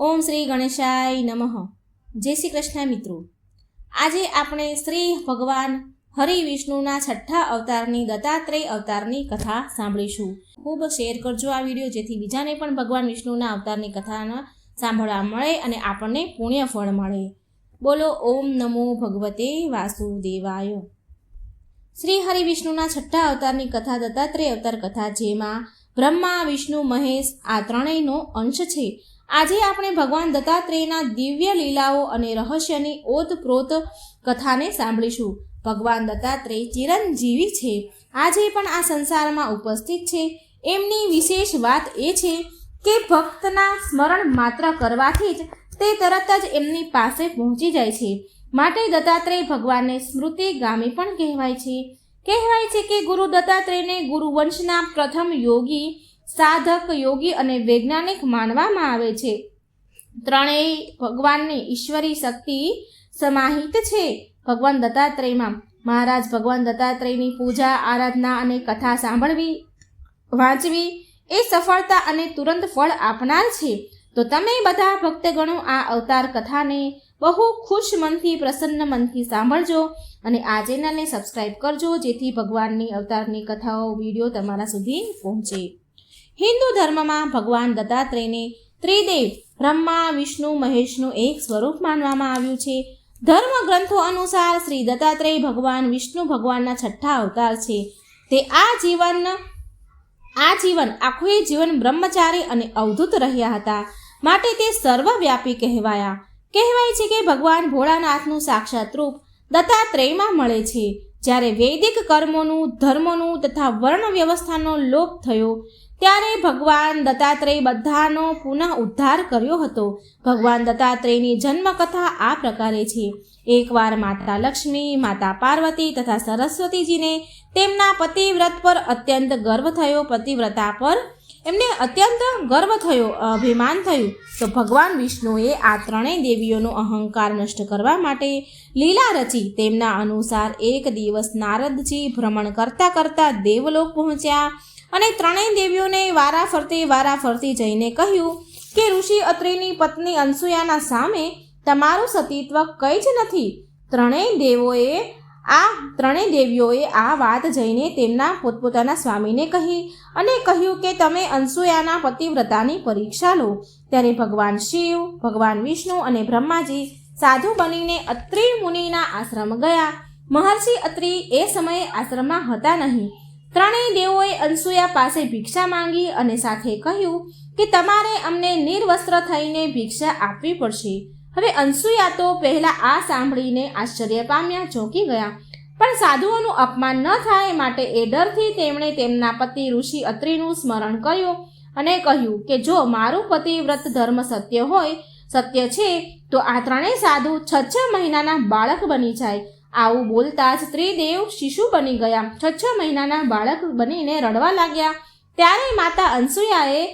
ઓમ શ્રી ગણેશાય નમઃ. જય શ્રી કૃષ્ણ મિત્રો. આજે આપણે શ્રી ભગવાન હરિ વિષ્ણુના છઠ્ઠા અવતારની દત્તાત્રેય અવતારની કથા સાંભળીશું. ખૂબ શેર કરજો આ વીડિયો, જેથી બીજાને પણ ભગવાન વિષ્ણુના અવતારની કથાના સાંભળવા મળે અને આપણને પુણ્ય ફળ મળે. બોલો, ઓમ નમો ભગવતે વાસુદેવાય. શ્રી હરિ વિષ્ણુના છઠ્ઠા અવતારની કથા, દત્તાત્રેય અવતાર કથા, જેમાં બ્રહ્મા, વિષ્ણુ, મહેશ આ ત્રણેયનો અંશ છે. આજે આપણે ભગવાન દત્તાત્રેયના દિવ્ય લીલાઓ અને રહસ્યની ઓતપ્રોત કથાને સાંભળીશું. ભગવાન દત્તાત્રેય ચિરંજીવી છે. આજે પણ આ સંસારમાં ઉપસ્થિત છે. એમની વિશેષ વાત એ છે કે ભક્તના સ્મરણ માત્ર કરવાથી જ તે તરત જ એમની પાસે પહોંચી જાય છે. માટે દત્તાત્રેય ભગવાનને સ્મૃતિ ગામી પણ કહેવાય છે. કહેવાય છે કે ગુરુ દત્તાત્રેયને ગુરુવંશના પ્રથમ યોગી સાધક, યોગી અને વૈજ્ઞાનિક માનવામાં આવે છે. ત્રણેય ભગવાનની ઈશ્વરી શક્તિ સમાહિત છે. ભગવાન દત્તાત્રેયમાં મહારાજ ભગવાન દત્તાત્રેયની પૂજા, આરાધના અને કથા સાંભળવી, વાંચવી એ સફળતા અને તુરંત ફળ આપનાર છે. તો તમે બધા ભક્તગણો આ અવતાર કથાને બહુ ખુશ મનથી, પ્રસન્ન મનથી સાંભળજો અને આ ચેનલને સબસ્ક્રાઈબ કરજો જેથી ભગવાનની અવતારની કથાઓ, વીડિયો તમારા સુધી પહોંચે. હિન્દુ ધર્મમાં ભગવાન દત્તાત્રેયને ત્રિદેવ, બ્રહ્મા, વિષ્ણુ, મહેશનું એક સ્વરૂપ માનવામાં આવ્યું છે. ધર્મ ગ્રંથો અનુસાર શ્રી દત્તાત્રેય ભગવાન વિષ્ણુ ભગવાનના છઠ્ઠા અવતાર છે. તે આ જીવન આ જીવન આખું જીવન બ્રહ્મચારી અને અવધૂત રહ્યા હતા. માટે તે સર્વવ્યાપી કહેવાયા. કહેવાય છે કે ભગવાન ભોળાનાથનું સાક્ષાત રૂપ દત્તાત્રેયમાં મળે છે. જ્યારે વૈદિક કર્મોનું, ધર્મોનું તથા વર્ણ વ્યવસ્થાનો લોપ થયો ત્યારે ભગવાન દત્તાત્રેય બધાનો પુનઃ ઉદ્ધાર કર્યો હતો. ભગવાન દત્તાત્રેયની જન્મકથા આ પ્રકારે છે. એકવાર માતા લક્ષ્મી, માતા પાર્વતી તથા સરસ્વતીજીને તેમના પતિવ્રત પર અત્યંત ગર્વ થયો. પતિવ્રતા પર એમને અત્યંત ગર્વ થયો, અભિમાન થયું. તો ભગવાન વિષ્ણુએ આ ત્રણેય દેવીઓનો અહંકાર નષ્ટ કરવા માટે લીલા રચી તેમના અનુસાર એક દિવસ નારદજી ભ્રમણ કરતા કરતા દેવલોક પહોંચ્યા. અને ત્રણેય દેવીઓને વારા ફરતી વારા ફરતી જઈને કહ્યું કે ઋષિ અત્રિની પત્ની અનસુયાના સામે તમારું સતીત્વ કંઈ જ નથી. ત્રણેય દેવોએ આ ત્રણેય દેવીઓએ આ વાત જઈને તેમના પોતપોતાના સ્વામીને કહી અને કહ્યું કે તમે અનસુયાના પતિવ્રતાની પરીક્ષા લો. ત્યારે ભગવાન શિવ, ભગવાન વિષ્ણુ અને બ્રહ્માજી સાધુ બનીને અત્રિ મુનિના આશ્રમ ગયા. મહર્ષિ અત્રિ એ સમયે આશ્રમમાં હતા નહીં. ત્રણેય દેવોએ અનસુયા પાસે ભિક્ષા માંગી અને સાથે કહ્યું કે તમારે અમને નિર્વસ્ત્ર થઈને ભિક્ષા આપવી પડશે. હવે અનસુયા તો પહેલા આ સાંભળીને આશ્ચર્ય પામ્યા, ચોંકી ગયા. પણ સાધુઓનું અપમાન ન થાય માટે એ ડરથી તેમણે તેમના પતિ ઋષિ અત્રિનું સ્મરણ કર્યું અને કહ્યું કે જો મારું પતિવ્રત ધર્મ સત્ય હોય, સત્ય છે, તો આ ત્રણેય સાધુ છ છ મહિનાના બાળક બની જાય. આવું બોલતા જ ત્રિદેવ શિશુ બની ગયા. છ છ મહિનાના બાળક બનીને રડવા લાગ્યા. ત્યારે માતા અનસુયાએ,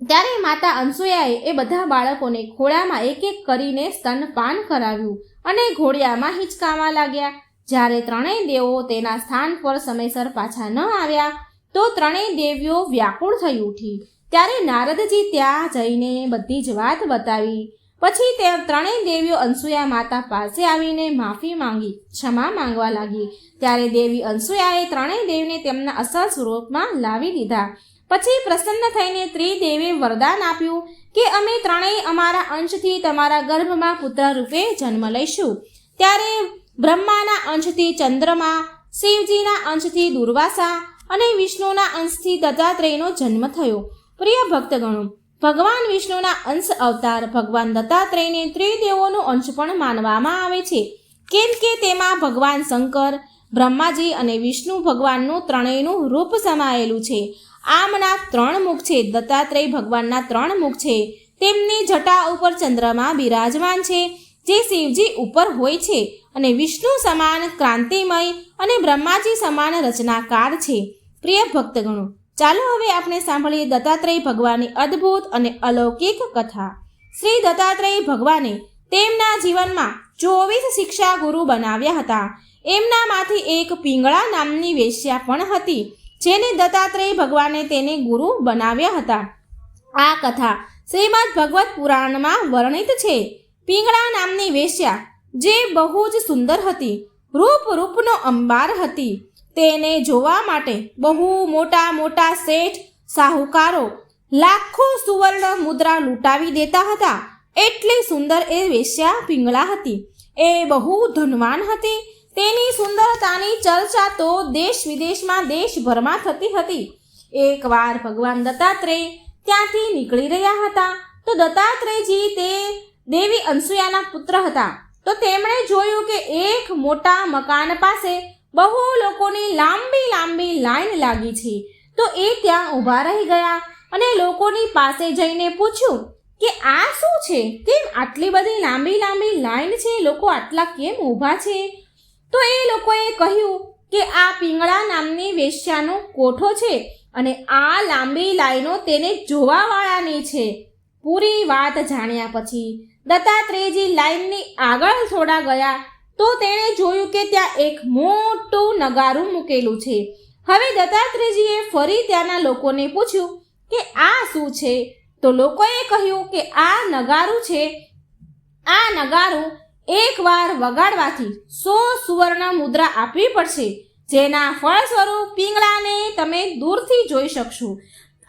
ત્યારે માતા અનસુયાએ એ બધા બાળકોને ઘોડામાં એક એક કરીને સ્તનપાન કરાવ્યું અને ઘોડિયામાં હિંચકાવા લાગ્યા. જ્યારે ત્રણેય દેવો તેના સ્થાન પર સમયસર પાછા ન આવ્યા, તો ત્રણેય દેવીઓ વ્યાકુળ થઈ ઉઠી. ત્યારે નારદજી ત્યાં જઈને બધી જ વાત બતાવી. પછી તે ત્રણેય દેવીઓ અનસૂયા માતા પાસે આવીને માફી માંગી, ક્ષમા માંગવા લાગી. ત્યારે દેવી અનસૂયાએ ત્રણેય દેવીને તેમના અસલ સ્વરૂપમાં લાવી દીધા. પછી પ્રસન્ન થઈને ત્રિદેવે વરદાન આપ્યું કે અમે ત્રણેય અમારા અંશથી તમારા ગર્ભમાં પુત્ર રૂપે જન્મ લઈશું. ત્યારે બ્રહ્માના અંશથી ચંદ્રમા, શિવજીના અંશથી દુર્વાસા અને વિષ્ણુના અંશથી દત્તાત્રેયનો જન્મ થયો. પ્રિય ભક્તગણો ભગવાન વિષ્ણુના અંશ અવતાર ભગવાન દત્તાત્રેયને ત્રિદેવોનો અંશ પણ માનવામાં આવે છે. કેમ કે તેમાં ભગવાન શંકર, બ્રહ્માજી અને વિષ્ણુ ભગવાનનું ત્રણેયનું રૂપ સમાયેલું છે. આમના ત્રણ મુખ છે, દત્તાત્રેય ભગવાનના ત્રણ મુખ છે. તેમની જટા ઉપર ચંદ્રમાં બિરાજમાન છે, જે શિવજી ઉપર હોય છે અને વિષ્ણુ સમાન ક્રાંતિમય અને બ્રહ્માજી સમાન રચનાકાર છે. પ્રિય ભક્તગણો ચાલો હવે આપણે સાંભળીએ દત્તાત્રેય ભગવાનની અદ્ભુત અને અલૌકિક કથા. શ્રી દત્તાત્રેય ભગવાને તેમના જીવનમાં ચોવીસ શિક્ષા ગુરુ બનાવ્યા હતા. એમનામાંથી એક પિંગળા નામની વેશ્યા પણ હતી, જેને દત્તાત્રેય ભગવાને તેને ગુરુ બનાવ્યા હતા. આ કથા શ્રીમદ ભગવત પુરાણમાં વર્ણિત છે. પિંગળા નામની વેશ્યા જે બહુ જ સુંદર હતી, રૂપ રૂપનો અંબાર હતી. તેને જોવા માટે બહુ મોટા મોટા શેઠ, સાહુકારો લાખો સુવર્ણ મુદ્રા લૂંટાવી દેતા હતા. એટલી સુંદર એ વેશ્યા પિંગળા હતી. એ બહુ ધનવાન હતી. તેની સુંદરતાની ચર્ચા તો દેશ વિદેશમાં દેશભરમાં થતી હતી. એકવાર ભગવાન દત્તાત્રેય ત્યાંથી નીકળી રહ્યા હતા તો દત્તાત્રેયજી તે દેવી અનસુયાના પુત્ર હતા. તો તેમણે જોયું કે એક મોટા મકાન પાસે બહુ લોકોની લાંબી લાંબી લાઈન લાગી છે. તો એ ત્યાં ઊભા રહી ગયા અને લોકોની પાસે જઈને પૂછ્યું કે આ શું છે? કેમ આટલી બધી લાંબી લાંબી લાઈન છે? લોકો આટલા કેમ ઊભા છે? તો એ લોકોએ કહ્યું કે આ પિંગળા નામની વેશ્યાનો કોઠો છે અને આ લાંબી લાઈનો તેને જોવાવાળાની છે. પૂરી વાત જાણ્યા પછી દત્તાત્રેયજી લાઈનની આગળ થોડા ગયા તો તેણે જોયું કે ત્યાં એક મોટું નગારું મૂકેલું છે. હવે દત્તાત્રેયજીએ ફરી ત્યાંના લોકોને પૂછ્યું કે આ શું છે? તો લોકોએ કહ્યું કે આ નગારું છે. આ નગારું એકવાર વગાડવાથી સો સુવર્ણ મુદ્રા આપવી પડશે. જેના ફળ સ્વરૂપ પિંગળાને તમે દૂરથી જોઈ શકશો.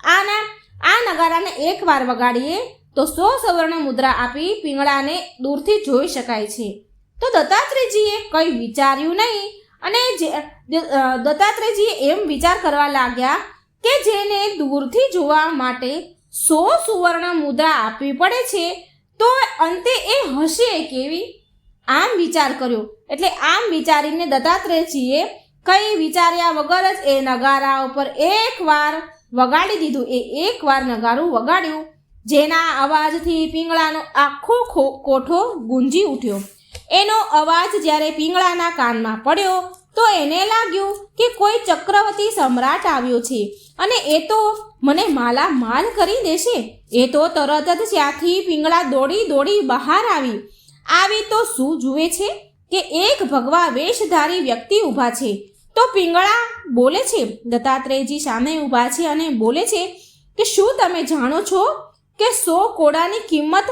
આના, આ નગારાને એકવાર વગાડીએ તો સો સુવર્ણ મુદ્રા આપી પિંગળાને દૂરથી જોઈ શકાય છે. તો દત્તાત્રેયજીએ કંઈ વિચાર્યું નહીં. અને જે દત્તાત્રેયજીએ એમ વિચાર કરવા લાગ્યા કે જેને દૂરથી જોવા માટે સો સુવર્ણ મુદ્રા આપવી પડે છે, તો અંતે એ હશે કેવી? આમ વિચાર કર્યો. એટલે આમ વિચારીને દત્તાત્રેયજીએ કંઈ વિચાર્યા વગર જ એ નગારા ઉપર એકવાર વગાડી દીધું. એ એકવાર નગારું વગાડ્યું. જેના અવાજથી પીંગળાનો આખો ખો- કોઠો ગુંજી ઉઠ્યો. એનો અવાજ જ્યારે પિંગળાના કાનમાં પડ્યો, તો એને લાગ્યું કે કોઈ ચક્રવર્તી સમ્રાટ આવ્યો છે. અને એ તો મને માલા માલ કરી દેશે. એ તો તરત જ ત્યાંથી પિંગળા દોડી દોડી બહાર આવી. આવી તો શું જુએ છે? કે એક ભગવા વેશધારી વ્યક્તિ ઊભા છે. તો પિંગળા બોલે છે, દત્તાત્રેયજી સામે ઊભા છે અને બોલે છે કે શું તમે જાણો છો કે સો કોડાની કિંમત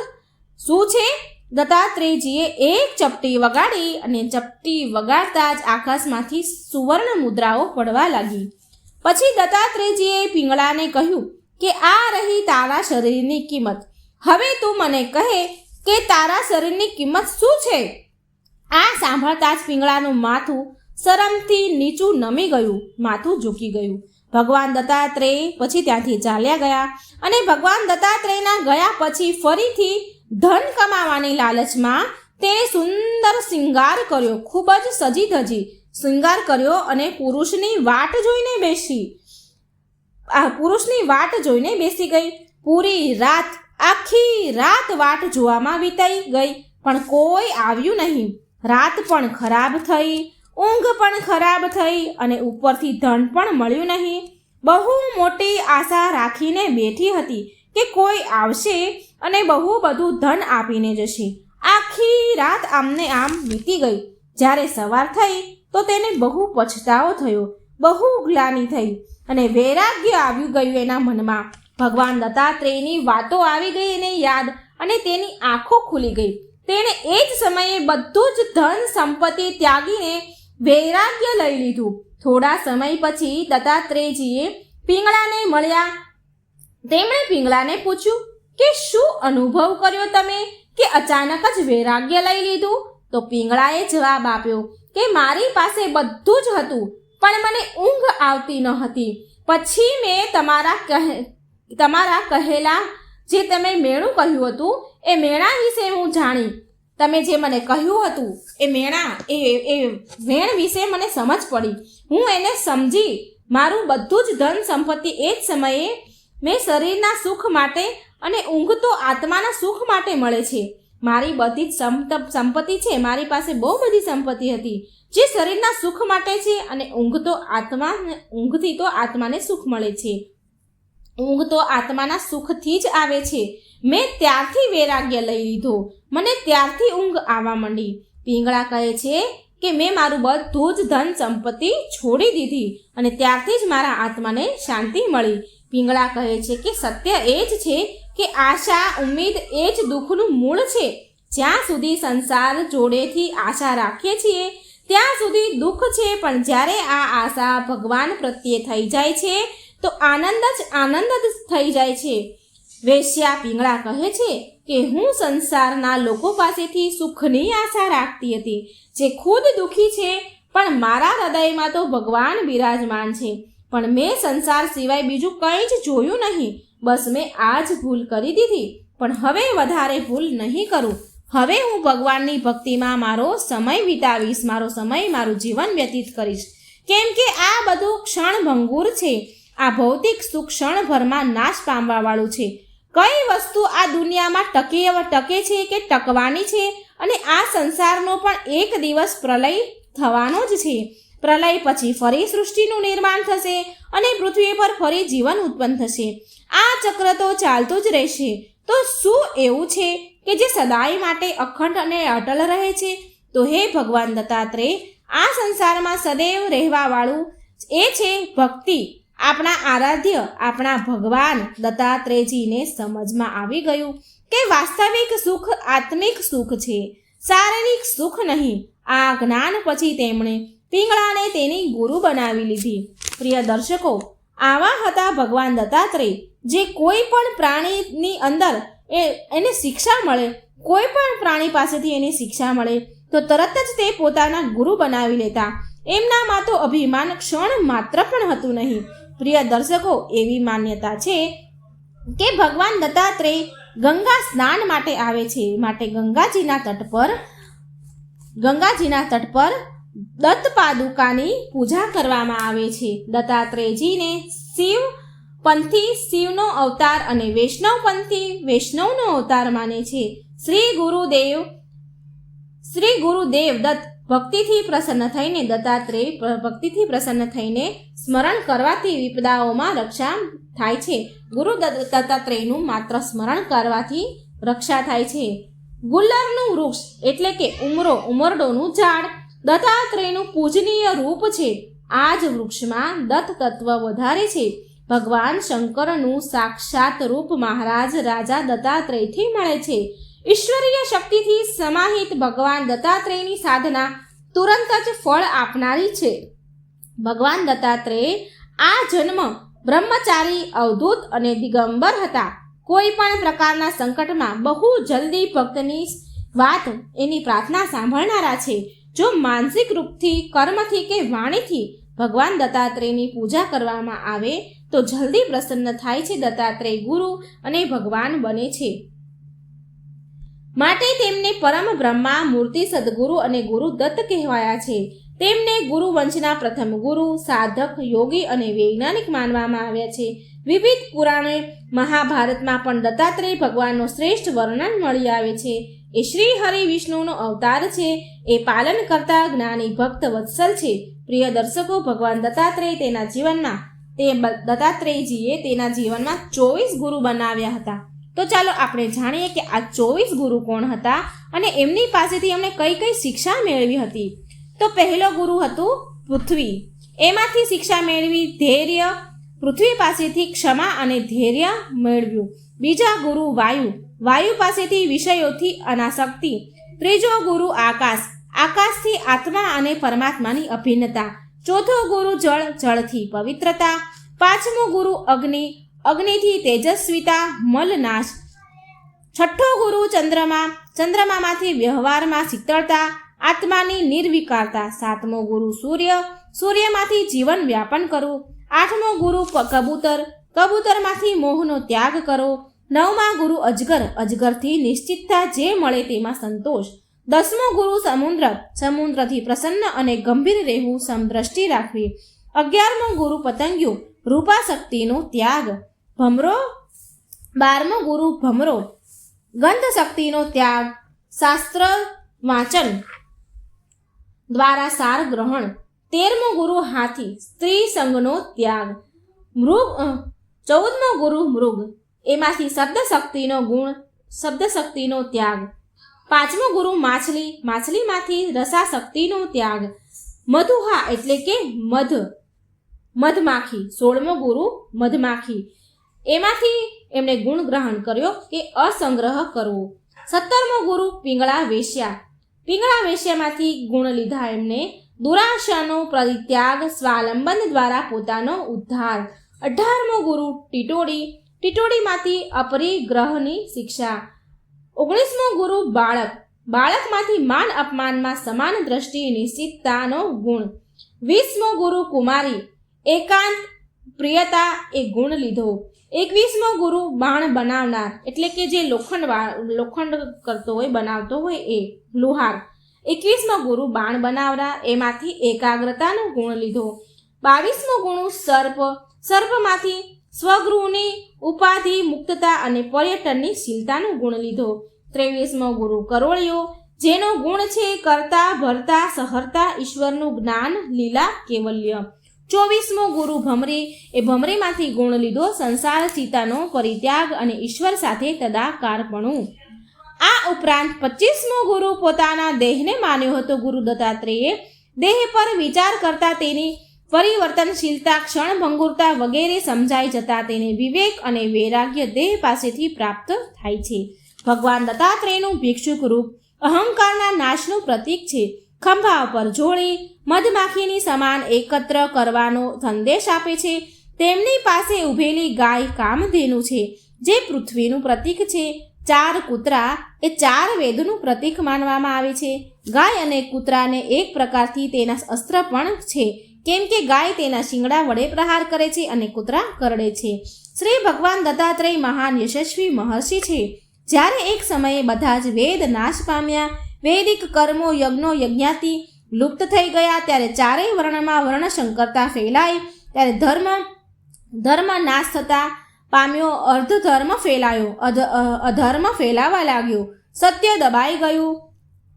શું છે? દત્તાત્રેયજીએ એક ચપટી વગાડી અને ચપટી વગાડતા જ આકાશમાંથી સુવર્ણ મુદ્રાઓ પડવા લાગી. પછી દત્તાત્રેયજીએ પિંગળાને કહ્યું કે આ રહી તારા શરીરની કિંમત. હવે તું મને કહે કે તારા શરીરની કિંમત શું છે? આ સાંભળતા જ પિંગળાનું માથું શરમથી નીચું નમી ગયું, માથું ઝૂકી ગયું. ભગવાન દત્તાત્રેય પછી ત્યાંથી ચાલ્યા ગયા અને ભગવાન દત્તાત્રેયના ગયા પછી ફરીથી ધન કમાવાની લાલચમાં તેણે સુંદર શિંગાર કર્યો, ખૂબ જ સજી ધજી. શિંગાર કર્યો અને પુરુષની વાટ જોઈને બેસી. આ પુરુષની વાટ જોઈને બેસી ગઈ. પૂરી રાત, આખી રાત વાટ જોવામાં વિતાઈ ગઈ, પણ કોઈ આવ્યું નહીં. રાત પણ ખરાબ થઈ, ઊંઘ પણ ખરાબ થઈ અને ઉપરથી ધન પણ મળ્યું નહીં. બહુ મોટી આશા રાખીને બેઠી હતી. કે કોઈ આવશે અને બહુ બધું ધન આપીને જશે. આખી રાત આમને આમ વીતી ગઈ. જ્યારે સવાર થઈ, તો તેને બહુ પછતાવો થયો. બહુ ગ્લાની થઈ અને વૈરાગ્ય આવ્યું ગયું એના મનમાં. ભગવાન દત્તાત્રેયની વાતો આવી ગઈ એને યાદ અને તેની આંખો ખુલી ગઈ. તેણે એ જ સમયે બધું જ ધન સંપત્તિ ત્યાગીને વૈરાગ્ય લઈ લીધું. થોડા સમય પછી દત્તાત્રેયજીએ પીંગળાને મળ્યા તેમણે પિંગળાને પૂછ્યું કે શું અનુભવ કર્યો તમે કે અચાનક જ વૈરાગ્ય લઈ લીધું? તો પિંગળાએ જવાબ આપ્યો કે મારી પાસે બધું જ હતું, પણ મને ઊંઘ આવતી ન હતી. પછી મેં તમારા કહે, તમારા કહેલા જે તમે મેણું કહ્યું હતું, એ મેણા વિશે હું જાણી. તમે જે મને કહ્યું હતું, એ મેણા, એ એ વેણ વિશે મને સમજ પડી. હું એને સમજી, મારું બધું જ ધન સંપત્તિ એ જ સમયે મેં શરીરના સુખ માટે અને ઊંઘ તો આત્માના સુખ માટે મળે છે. મારી બધી જ સંપ- સંપત્તિ છે, મારી પાસે બહુ બધી સંપત્તિ હતી, જે શરીરના સુખ માટે છે અને ઊંઘ તો આત્મા ઊંઘથી તો આત્માને સુખ મળે છે. ઊંઘ તો આત્માના સુખથી જ આવે છે. મેં ત્યારથી વૈરાગ્ય લઈ લીધો. મને ત્યારથી ઊંઘ આવવા માંડી. પિંગળા કહે છે કે મેં મારું બધું જ ધન સંપત્તિ છોડી દીધી અને ત્યારથી જ મારા આત્માને શાંતિ મળી. પિંગળા કહે છે કે સત્ય એ જ છે કે આશા ઉમ્મીદ એ જ દુઃખનું મૂળ છે. જ્યાં સુધી સંસાર જોડેથી આશા રાખીએ છીએ, ત્યાં સુધી દુઃખ છે, પણ જ્યારે આ આશા ભગવાન પ્રત્યે થઈ જાય છે, તો આનંદ જ આનંદ જ થઈ જાય છે. વેશ્યા પિંગળા કહે છે કે હું સંસારના લોકો પાસેથી સુખની આશા રાખતી હતી, જે ખુદ દુઃખી છે, પણ મારા હૃદયમાં તો ભગવાન બિરાજમાન છે. પણ મેં સંસાર સિવાય બીજું કંઈ જ જોયું નહીં. બસ મેં આ જ ભૂલ કરી દીધી. પણ હવે વધારે ભૂલ નહીં કરું. હવે હું ભગવાનની ભક્તિમાં મારો સમય વિતાવીશ, મારો સમય મારું જીવન વ્યતીત કરીશ. કેમ કે આ બધું ક્ષણભંગુર છે. આ ભૌતિક સુખ ક્ષણભરમાં નાશ પામવાવાળું છે. કઈ વસ્તુ આ દુનિયામાં ટકે ટકે છે કે ટકવાની છે? અને આ સંસારનો પણ એક દિવસ પ્રલય થવાનો જ છે. પ્રલય પછી ફરી સૃષ્ટિનું નિર્માણ થશે અને પૃથ્વી પર ફરી જીવન ઉત્પન્ન થશે. આ ચક્ર તો ચાલતું જ રહેશે. તો શું એવું છે કે જે સદાય માટે અખંડ અને અટલ રહે છે? તો હે ભગવાન દત્તાત્રેય, આ સંસારમાં સદૈવ રહેવાવાળું એ છે ભક્તિ. આપણા આરાધ્ય, આપણા ભગવાન દત્તાત્રેયજીને સમજમાં આવી ગયું કે વાસ્તવિક સુખ આત્મિક સુખ છે. શારીરિક સુખ નહીં, આ જ્ઞાન પછી તેમણે પિંગળાને તેની ગુરુ બનાવી લીધી. પ્રિય દર્શકો, આવા હતા ભગવાન દત્તાત્રેય, જે કોઈ પણ પ્રાણીની અંદર એ, એને શિક્ષા મળે, કોઈ પણ પ્રાણી પાસેથી એની શિક્ષા મળે, તો તરત જ તે પોતાના ગુરુ બનાવી લેતા. એમનામાં તો અભિમાન ક્ષણ માત્ર પણ હતું નહીં. પ્રિય દર્શકો, એવી માન્યતા છે કે ભગવાન દત્તાત્રેય ગંગા સ્નાન માટે આવે છે. માટે ગંગાજીના તટ પર, ગંગાજીના તટ પર દત્ત પાદુકાની પૂજા કરવામાં આવે છે. દત્તાત્રેયજીને શિવ પંથી શિવનો અવતાર અને વૈષ્ણવ પંથી વૈષ્ણવનો અવતાર માને છે. શ્રી ગુરુદેવ શ્રી ગુરુદેવ દત્ત ભક્તિથી પ્રસન્ન થઈને દત્તાત્રેય ભક્તિથી પ્રસન્ન થઈને સ્મરણ કરવાથી વિપદાઓમાં રક્ષા થાય છે. ગુરુ દત્ત- દત્તાત્રેયનું માત્ર સ્મરણ કરવાથી રક્ષા થાય છે. ગુલ્લરનું વૃક્ષ એટલે કે ઉમરો, ઉમરડોનું ઝાડ દત્તાત્રેયનું પૂજનીય રૂપ છે. આ જ વૃક્ષમાં દત્ત તત્વ વધારે છે. ભગવાન શંકરનું સાક્ષાત રૂપ મહારાજ રાજા દત્તાત્રેયથી મળે છે. ઈશ્વરીય શક્તિથી સમાહિત ભગવાન દત્તાત્રેયની સાધના તુરંત જ ફળ આપનારી છે. ભગવાન દત્તાત્રેય આ જન્મ બ્રહ્મચારી, અવધૂત અને દિગંબર હતા. કોઈ પણ પ્રકારના સંકટમાં બહુ જલ્દી ભક્તની વાત એની પ્રાર્થના સાંભળનારા છે. જો માનસિક રૂપથી, કર્મથી કે વાણીથી ભગવાન દત્તાત્રેયની પૂજા કરવામાં આવે, તો જલ્દી પ્રસન્ન થાય છે દત્તાત્રેય ગુરુ અને ભગવાન બને છે. માટે તેમને પરમ બ્રહ્મા મૂર્તિ સદગુરુ અને ગુરુ દત્ત કહેવાયા છે. તેમને ગુરુ વંશના પ્રથમ ગુરુ, સાધક, યોગી અને વૈજ્ઞાનિક માનવામાં આવ્યા છે. વિવિધ પુરાણે મહાભારતમાં પણ દત્તાત્રેય ભગવાનનો શ્રેષ્ઠ વર્ણન મળી આવે છે. એ શ્રી હરિ વિષ્ણુનો અવતાર છે. એ પાલન કરતા જ્ઞાની ભક્ત વત્સલ છે. પ્રિય દર્શકો, ભગવાન દત્તાત્રેય તેના જીવનમાં તે દત્તાત્રેયજીએ તેના જીવનમાં ચોવીસ ગુરુ બનાવ્યા હતા. તો ચાલો આપણે જાણીએ કે આ ચોવીસ ગુરુ કોણ હતા અને એમની પાસેથી એમણે કઈ કઈ શિક્ષા મેળવી હતી. તો પહેલો ગુરુ હતું પૃથ્વી. એમાંથી શિક્ષા મેળવી ધૈર્ય, પૃથ્વી પાસેથી ક્ષમા અને ધૈર્ય મેળવ્યું. બીજા ગુરુ વાયુ. વાયુ પાસેથી વિષયોથી અનાસક્તિ. ત્રીજો ગુરુ આકાશ. આકાશથી આત્મા અને પરમાત્માની અભિન્નતા. ચોથો ગુરુ જળ, જળથી પવિત્રતા. પાંચમો ગુરુ અગ્નિ. અગ્નિથી તેજસ્વીતા મલનાશ છઠ્ઠો ગુરુ ચંદ્રમા. ચંદ્રમામાંથી વ્યવહારમાં શીતળતા, આત્માની નિર્વિકારતા. સાતમો ગુરુ સૂર્ય. સૂર્યમાંથી જીવન વ્યાપન કરવું. આઠમો ગુરુ કબૂતર. કબૂતરમાંથી મોહનો ત્યાગ કરો નવમા ગુરુ અજગર. અજગરથી નિશ્ચિતતા જે મળે તેમાં સંતોષ. દસમો ગુરુ સમુદ્ર. સમુદ્રથી પ્રસન્ન અને ગંભીર રહેવું સમદ્રષ્ટિ રાખવી. અગિયારમો ગુરુ પતંગિયું. રૂપા શક્તિનો ત્યાગ. ભમરો. બારમો ગુરુ ભમરો. ગંધ શક્તિનો ત્યાગ. શાસ્ત્ર વાંચન. દ્વારા સાર ગ્રહણ. તેરમો ગુરુ હાથી. સ્ત્રી સંગનો ત્યાગ. મૃગ ચૌદમો ગુરુ મૃગ. એમાંથી શબ્દ શક્તિનો ગુણ શબ્દ શક્તિનો ત્યાગ. પાંચમો ગુરુ માછલી, માછલીમાંથી રસાશક્તિનો ત્યાગ. મધુહા એટલે કે મધ, મધમાખી. સોળમો ગુરુ મધમાખી. એમાંથી એમણે ગુણ ગ્રહણ કર્યો કે અસંગ્રહ કરવો. સત્તરમો ગુરુ પિંગળા વેશ્યા. પિંગળા વેશ્યામાંથી ગુણ લીધા એમને દુરાશાનો પરિત્યાગ સ્વાવલંબન દ્વારા પોતાનો ઉદ્ધાર. અઢારમો ગુરુ ટીટોડી ટીટોડીમાંથી અપરિગ્રહની શિક્ષા. ઓગણીસમો ગુરુ બાળક. બાળકમાંથી માન અપમાનમાં સમાન દ્રષ્ટિ નિશ્ચિતતાનો ગુણ. વીસમો ગુરુ કુમારી. એકાંત પ્રિયતા એ ગુણ લીધો. એકવીસમો ગુરુ બાણ બનાવનાર. એટલે કે જે લોખંડ લોખંડ કરતો હોય, બનાવતો હોય એ લુહાર. એકવીસમો ગુરુ બાણ બનાવનાર. એમાંથી એકાગ્રતાનો ગુણ લીધો. બાવીસમો ગુણ સર્પ. સર્પમાંથી સ્વગૃહની ઉપાધિ, મુક્તતા અને પર્યટનની શીલતાનો ગુણ લીધો. ત્રેવીસમો ગુરુ કરોળિયો, જેનો ગુણ છે કરતા, ભરતા, સહરતા, ઈશ્વરનું જ્ઞાન, લીલા, કેવલ્ય. ચોવીસમો ગુરુ ભમરી, એ ભમરીમાંથી ગુણ લીધો સંસાર ચિતાનો પરિત્યાગ અને ઈશ્વર સાથે તદાકારપણું. આ ઉપરાંત પચીસમો ગુરુ પોતાના દેહને માન્યો હતો ગુરુ દત્તાત્રેયે દેહ પર વિચાર કરતા તેની પરિવર્તનશીલતા, ક્ષણભંગુરતા વગેરે સમજાઈ જતા તેને વિવેક અને વૈરાગ્ય દેહ પાસેથી પ્રાપ્ત થાય છે. ભગવાન દત્તાત્રેયનું ભિક્ષુક રૂપ અહંકારના નાશનું પ્રતીક છે. ખંભા પર જોડી મધમાખીની સમાન એકત્ર કરવાનો સંદેશ આપે છે. તેમની પાસે ઊભેલી ગાય કામધેનુ છે, જે પૃથ્વીનું પ્રતીક છે. ચાર કૂતરા એ ચાર વેદનું પ્રતીક માનવામાં આવે છે. ગાય અને કૂતરાને એક પ્રકારથી તેના અસ્ત્ર પણ છે. કેમ કે ગાય તેના શિંગડા વડે પ્રહાર કરે છે અને કૂતરા કરડે છે. શ્રી ભગવાન દત્તાત્રેય મહાન યશસ્વી મહર્ષિ છે. જ્યારે એક સમયે બધા જ વેદ નાશ પામ્યા, વૈદિક કર્મો, યજ્ઞો, યજ્ઞાતિ લુપ્ત થઈ ગયા, ત્યારે ચારેય વર્ણમાં વર્ણશંકરતા ફેલાઈ, ત્યારે ધર્મ ધર્મ નાશ થતા પામ્યો અર્ધ ધર્મ ફેલાયો, અધ અધર્મ ફેલાવા લાગ્યો, સત્ય દબાઈ ગયું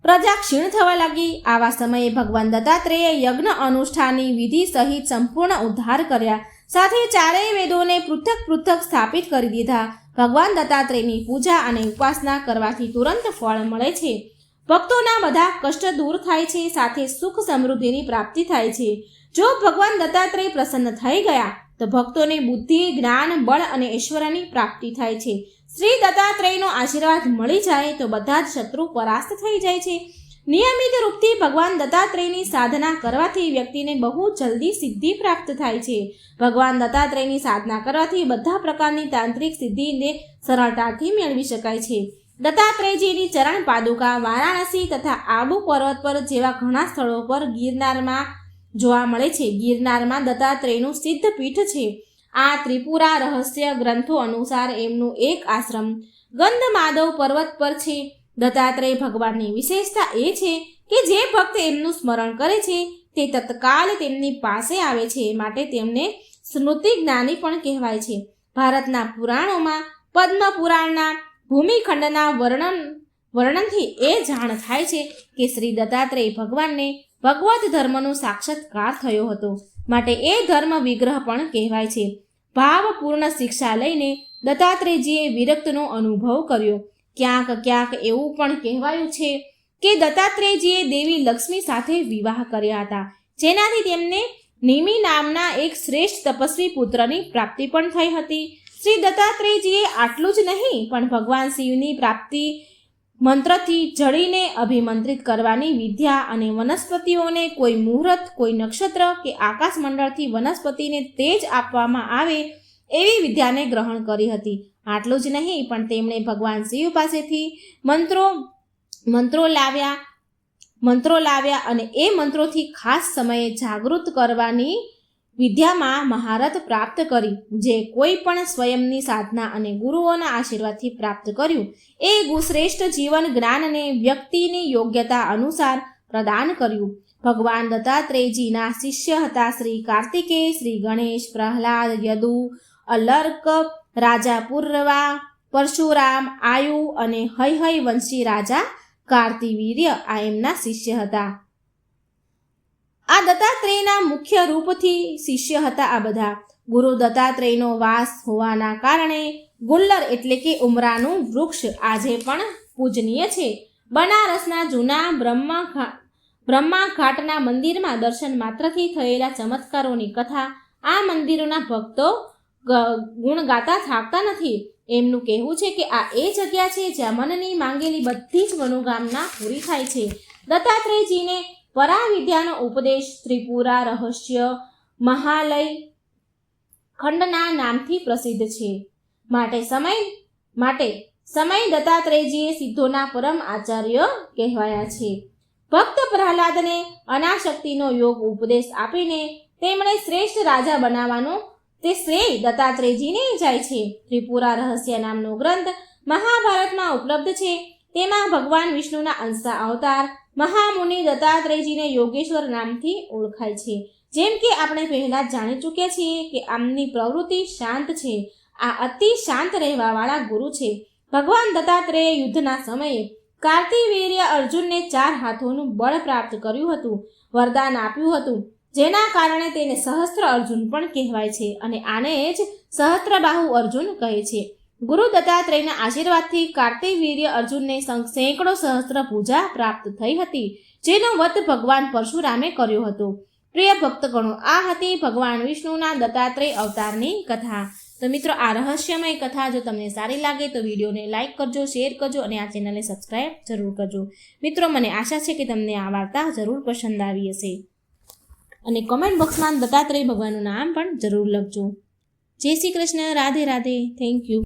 પ્રજા ક્ષીણ થવા લાગી. આવા સમયે ભગવાન દત્તાત્રેયે યજ્ઞ અનુષ્ઠાનની વિધિ સહિત સંપૂર્ણ ઉદ્ધાર કર્યા. સાથે ચારેય વેદોને પૃથક પૃથક સ્થાપિત કરી દીધા. ભગવાન દત્તાત્રેયની પૂજા અને ઉપાસના કરવાથી તુરંત ફળ મળે છે. ભક્તોના બધા કષ્ટ દૂર થાય છે, સાથે સુખ સમૃદ્ધિની પ્રાપ્તિ થાય છે. જો ભગવાન દત્તાત્રેય પ્રસન્ન થઈ ગયા તો ભક્તોને બુદ્ધિ, જ્ઞાન, બળ અને ઐશ્વર્યની પ્રાપ્તિ થાય છે. શ્રી દત્તાત્રેયનો આશીર્વાદ મળી જાય તો બધા જ શત્રુ પરાસ્ત થઈ જાય છે. નિયમિત રૂપથી ભગવાન દત્તાત્રેયની સાધના કરવાથી વ્યક્તિને બહુ જલ્દી સિદ્ધિ પ્રાપ્ત થાય છે. ભગવાન દત્તાત્રેયની સાધના કરવાથી બધા પ્રકારની તાંત્રિક સિદ્ધિને સરળતાથી મેળવી શકાય છે. દત્તાત્રેયજીની ચરણ પાદુકા, વારાણસી તથા આબુ પર્વત પર જેવા ઘણા સ્થળો પર ગિરનારમાં જોવા મળે છે. ગિરનારમાં દત્તાત્રેયનું સિદ્ધ પીઠ છે. આ ત્રિપુરા રહસ્ય ગ્રંથો અનુસાર એમનું એક આશ્રમ ગંધમાધવ પર્વત પર છે. દત્તાત્રેય ભગવાનની વિશેષતા એ છે કે જે ભક્ત એમનું સ્મરણ કરે છે, તે તત્કાલ તેમની પાસે આવે છે. માટે તેમને સ્મૃતિ જ્ઞાની પણ કહેવાય છે. ભારતના પુરાણોમાં પદ્મ પુરાણના ભૂમિખંડના વર્ણન, વર્ણનથી એ જાણ થાય છે કે શ્રી દત્તાત્રેય ભગવાનને ભગવત ધર્મનો સાક્ષાત્કાર થયો હતો. માટે એ ધર્મ વિગ્રહ પણ કહેવાય છે. ભાવપૂર્ણ શિક્ષા લઈને દત્તાત્રેયજીએ વિરક્તનો અનુભવ કર્યો. ક્યાંક ક્યાંક એવું પણ કહેવાયું છે કે દત્તાત્રેયજીએ દેવી લક્ષ્મી સાથે વિવાહ કર્યા હતા. જેનાથી તેમને નિમિ નામના એક શ્રેષ્ઠ તપસ્વી પુત્રની પ્રાપ્તિ પણ થઈ હતી. શ્રી દત્તાત્રેયજીએ આટલું જ નહીં, પણ ભગવાન શિવની પ્રાપ્તિ મંત્રથી જડીને અભિમંત્રિત કરવાની વિદ્યા અને વનસ્પતિઓને કોઈ મુહૂર્ત, કોઈ નક્ષત્ર કે આકાશમંડળથી વનસ્પતિને તેજ આપવામાં આવે એવી વિદ્યાને ગ્રહણ કરી હતી. આટલું જ નહીં, પણ તેમણે ભગવાન શિવ પાસેથી મંત્રો મંત્રો લાવ્યા મંત્રો લાવ્યા અને એ મંત્રોથી ખાસ સમયે જાગૃત કરવાની વિદ્યામાં મહારત પ્રાપ્ત કરી, જે કોઈ પણ સ્વયંની સાધના અને ગુરુઓના આશીર્વાદથી પ્રાપ્ત કર્યું, એ ગુશ્રેષ્ઠ જીવન જ્ઞાનને વ્યક્તિની યોગ્યતા અનુસાર પ્રદાન કર્યું. ભગવાન દત્તાત્રેયજીના શિષ્ય હતા શ્રી કાર્તિકેય, શ્રી ગણેશ, પ્રહલાદ, યદુ, અલર્ક, રાજા પૂર્વા પરશુરામ, આયુ અને હૈ વંશી રાજા કાર્તિવીર્ય આ એમના શિષ્ય હતા. આ દત્તાત્રેયના મુખ્ય રૂપથી શિષ્ય હતા આ બધા. ગુરુ દત્તાત્રેયનો વાસ હોવાના કારણે ગુલ્લર એટલે કે ઉમરાનું વૃક્ષ આજે પણ પૂજનીય છે. બનારસના જૂના બ્રહ્મા બ્રહ્મા ઘાટના મંદિરમાં દર્શન માત્રથી થયેલા ચમત્કારોની કથા આ મંદિરોના ભક્તો ગુણ ગાતા થાકતા નથી. એમનું કહેવું છે કે આ એ જગ્યા છે જ્યાં મનની માંગેલી બધી જ મનોકામના પૂરી થાય છે. દત્તાત્રેયજીને પરાવિદ્યાનો ઉપદેશ ત્રિપુરા રહસ્ય મહાલય ખંડના નામથી પ્રસિદ્ધ છે. માટે સમય માટે સમય દત્તાત્રેયજીએ સિદ્ધોના પરમ આચાર્ય કહેવાયા છે. ભક્ત પ્રહલાદને અનાશક્તિનો યોગ ઉપદેશ આપીને તેમણે શ્રેષ્ઠ રાજા બનાવવાનો તે શ્રેય દત્તાત્રેયજીને જાય છે. ત્રિપુરા રહસ્ય નામનો ગ્રંથ મહાભારતમાં ઉપલબ્ધ છે. તેમાં ભગવાન વિષ્ણુના અંશા અવતાર મહામુનિ દત્તાત્રેયજીને યોગેશ્વર નામથી ઓળખાય છે. જેમ કે આપણે પહેલા જાણી ચૂક્યા છીએ કે આમની પ્રવૃત્તિ શાંત છે. આ અતિ શાંત રહેવાવાળા ગુરુ છે. ભગવાન દત્તાત્રેય યુદ્ધના સમયે કાર્તિવીર્ય અર્જુનને ચાર હાથોનું બળ પ્રાપ્ત કર્યું હતું, વરદાન આપ્યું હતું, જેના કારણે તેને સહસ્ત્ર અર્જુન પણ કહેવાય છે અને આને જ સહસ્ત્રબાહુ અર્જુન કહે છે. ગુરુ દત્તાત્રેયના આશીર્વાદથી કાર્તિવીર્ય અર્જુનને સંખ- સેંકડો સહસ્ત્ર પૂજા પ્રાપ્ત થઈ હતી, જેનો વધ ભગવાન પરશુરામે કર્યો હતો. પ્રિય ભક્તગણો, આ હતી ભગવાન વિષ્ણુના દત્તાત્રેય અવતારની કથા. તો મિત્રો, આ રહસ્યમય કથા જો તમને સારી લાગે તો વિડીયોને લાઇક કરજો, શેર કરજો અને આ ચેનલને સબસ્ક્રાઇબ જરૂર કરજો. મિત્રો, મને આશા છે કે તમને આ વાર્તા જરૂર પસંદ આવી હશે. અને કોમેન્ટ બોક્સમાં દત્તાત્રેય ભગવાનનું નામ પણ જરૂર લખજો. જય શ્રી કૃષ્ણ, રાધે રાધે થેન્ક યુ